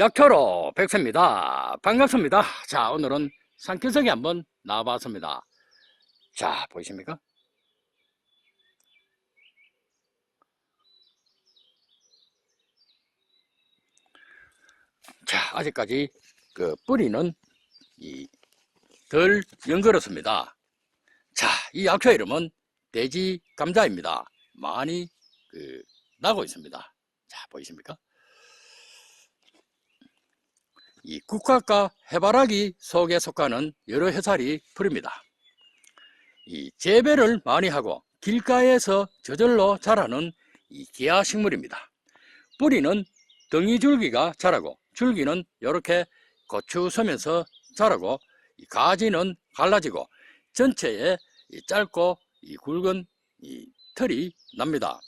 약초로 백세입니다. 반갑습니다. 자, 오늘은 산기석에 한번 나와봤습니다. 자, 보이십니까? 자, 아직까지 그 뿌리는 이덜 연걸었습니다. 자, 이 약초 이름은 돼지 감자입니다. 많이 그 나고 있습니다. 자, 보이십니까? 이 국화과 해바라기 속에 속하는 여러 해살이 풀입니다. 이 재배를 많이 하고 길가에서 저절로 자라는 이 기아 식물입니다. 뿌리는 덩이줄기가 자라고 줄기는 이렇게 고추 서면서 자라고 이 가지는 갈라지고 전체에 이 짧고 이 굵은 이 털이 납니다.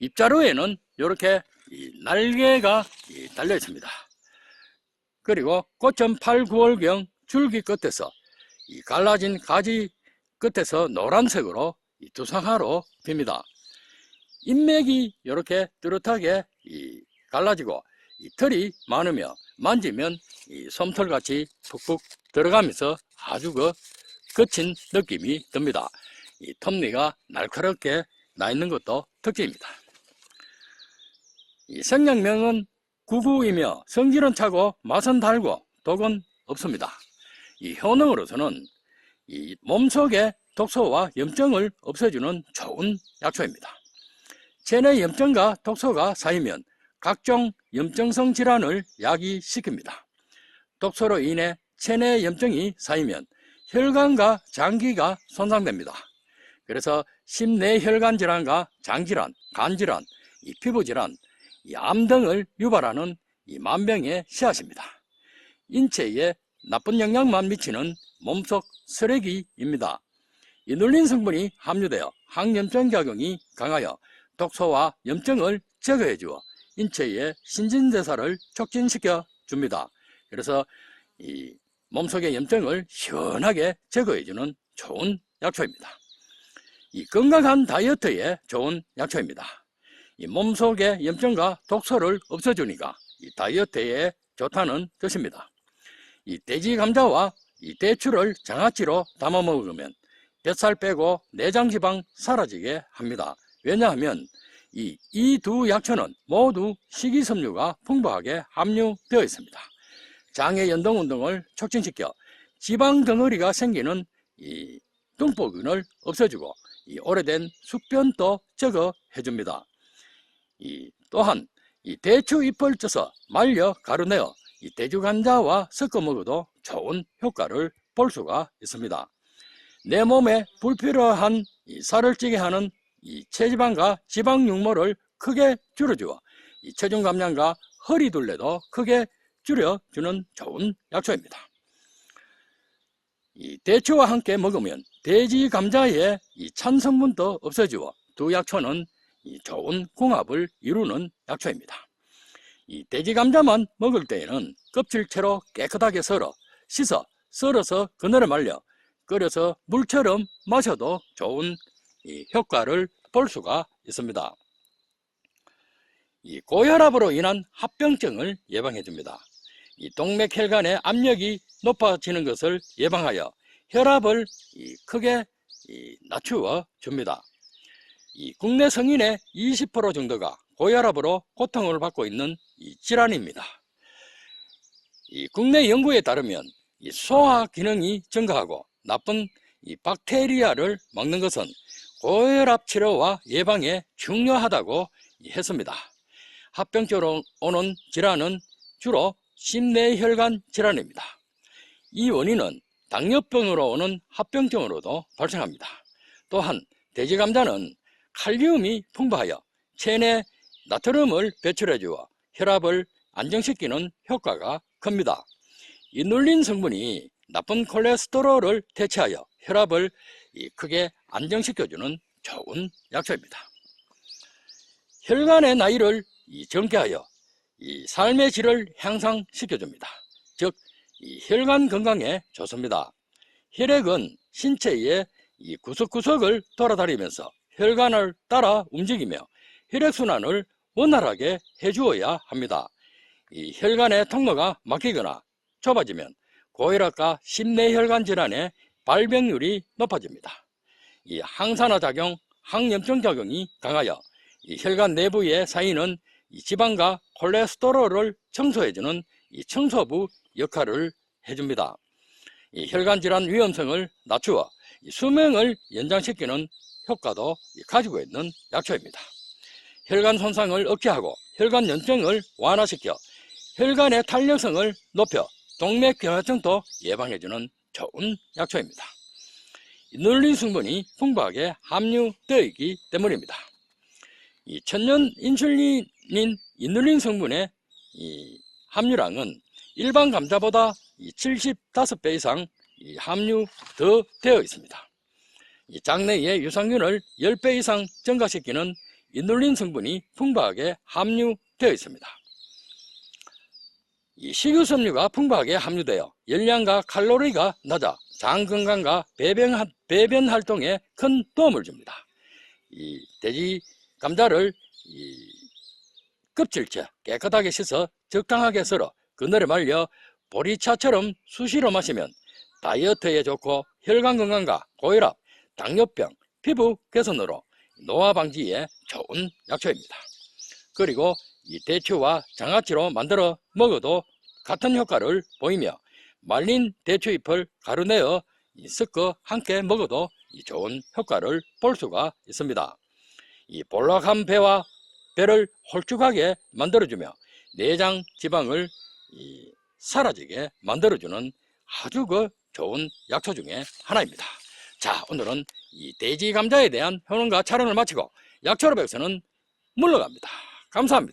잎자루에는 이렇게 이 날개가 이 달려 있습니다. 그리고 꽃은 8, 9월경 줄기 끝에서 이 갈라진 가지 끝에서 노란색으로 이 두상화로 핍니다. 인맥이 이렇게 뚜렷하게 이 갈라지고 이 털이 많으며 만지면 이 솜털같이 푹푹 들어가면서 아주 그 거친 느낌이 듭니다. 이 톱니가 날카롭게 나 있는 것도 특징입니다. 이 생명명은 구구이며 성질은 차고 맛은 달고 독은 없습니다. 이 효능으로서는 이 몸속의 독소와 염증을 없애주는 좋은 약초입니다. 체내 염증과 독소가 쌓이면 각종 염증성 질환을 야기시킵니다. 독소로 인해 체내 염증이 쌓이면 혈관과 장기가 손상됩니다. 그래서 심내혈관 질환과 장질환, 간질환, 이 피부질환, 이 암 등을 유발하는 이 만병의 씨앗입니다. 인체에 나쁜 영향만 미치는 몸속 쓰레기입니다. 이 눌린 성분이 함유되어 항염증 작용이 강하여 독소와 염증을 제거해 주어 인체의 신진대사를 촉진시켜 줍니다. 그래서 이 몸속의 염증을 시원하게 제거해 주는 좋은 약초입니다. 이 건강한 다이어트에 좋은 약초입니다. 이 몸속의 염증과 독소를 없애주니까 이 다이어트에 좋다는 뜻입니다. 이 돼지 감자와 이 대추를 장아찌로 담아 먹으면 뱃살 빼고 내장 지방 사라지게 합니다. 왜냐하면 이이두 약초는 모두 식이섬유가 풍부하게 함유되어 있습니다. 장의 연동 운동을 촉진시켜 지방 덩어리가 생기는 이 뚱보균을 없애주고 이 오래된 숙변도 제거해 줍니다. 이 또한 이 대추 잎을 쪄서 말려 가루내어 이 대추 감자와 섞어 먹어도 좋은 효과를 볼 수가 있습니다. 내 몸에 불필요한 이 살을 찌게 하는 이 체지방과 지방 육모를 크게 줄여주어 이 체중 감량과 허리 둘레도 크게 줄여주는 좋은 약초입니다. 이 대추와 함께 먹으면 돼지 감자의 이 찬 성분도 없애주어 두 약초는 이 좋은 궁합을 이루는 약초입니다. 이 돼지 감자만 먹을 때에는 껍질채로 깨끗하게 썰어 씻어 썰어서 그늘에 말려 끓여서 물처럼 마셔도 좋은 이 효과를 볼 수가 있습니다. 이 고혈압으로 인한 합병증을 예방해 줍니다. 이 동맥혈관의 압력이 높아지는 것을 예방하여 혈압을 이 크게 이 낮추어 줍니다. 이 국내 성인의 20% 정도가 고혈압으로 고통을 받고 있는 이 질환입니다. 이 국내 연구에 따르면 이 소화 기능이 증가하고 나쁜 이 박테리아를 먹는 것은 고혈압 치료와 예방에 중요하다고 했습니다. 합병증으로 오는 질환은 주로 심내혈관 질환입니다. 이 원인은 당뇨병으로 오는 합병증으로도 발생합니다. 또한 돼지 감자는 칼륨이 풍부하여 체내 나트륨을 배출해 주어 혈압을 안정시키는 효과가 큽니다. 이 눌린 성분이 나쁜 콜레스테롤을 대체하여 혈압을 크게 안정시켜주는 좋은 약초입니다. 혈관의 나이를 정케하여 이 삶의 질을 향상시켜줍니다. 즉, 이 혈관 건강에 좋습니다. 혈액은 신체의 이 구석구석을 돌아다니면서 혈관을 따라 움직이며 혈액순환을 원활하게 해주어야 합니다. 이 혈관의 통로가 막히거나 좁아지면 고혈압과 심내혈관 질환의 발병률이 높아집니다. 이 항산화 작용, 항염증 작용이 강하여 이 혈관 내부에 쌓이는 이 지방과 콜레스테롤을 청소해주는 이 청소부 역할을 해줍니다. 이 혈관 질환 위험성을 낮추어 이 수명을 연장시키는 효과도 가지고 있는 약초입니다. 혈관 손상을 억제 하고 혈관 염증을 완화시켜 혈관의 탄력성을 높여 동맥 경화증도 예방해주는 좋은 약초입니다. 이눌린 성분이 풍부하게 함유되어 있기 때문입니다. 이 천연 인슐린인 이눌린 성분의 이 함유량은 일반 감자보다 이 75배 이상 이 함유 더 되어 있습니다. 이 장내의 유산균을 10배 이상 증가시키는 이눌린 성분이 풍부하게 함유되어 있습니다. 이 식이섬유가 풍부하게 함유되어 열량과 칼로리가 낮아 장 건강과 배변, 하- 배변 활동에 큰 도움을 줍니다. 이 돼지 감자를 이 껍질째 깨끗하게 씻어 적당하게 썰어 그늘에 말려 보리차처럼 수시로 마시면 다이어트에 좋고 혈관 건강과 고혈압, 당뇨병, 피부 개선으로 노화 방지에 좋은 약초입니다. 그리고 이 대추와 장아찌로 만들어 먹어도 같은 효과를 보이며 말린 대추잎을 가루내어 이 섞어 함께 먹어도 이 좋은 효과를 볼 수가 있습니다. 이 볼락한 배와 배를 홀쭉하게 만들어주며 내장 지방을 이 사라지게 만들어주는 아주 그 좋은 약초 중에 하나입니다. 자, 오늘은 이 돼지 감자에 대한 효능과 촬영을 마치고 약초로 백서는 물러갑니다. 감사합니다.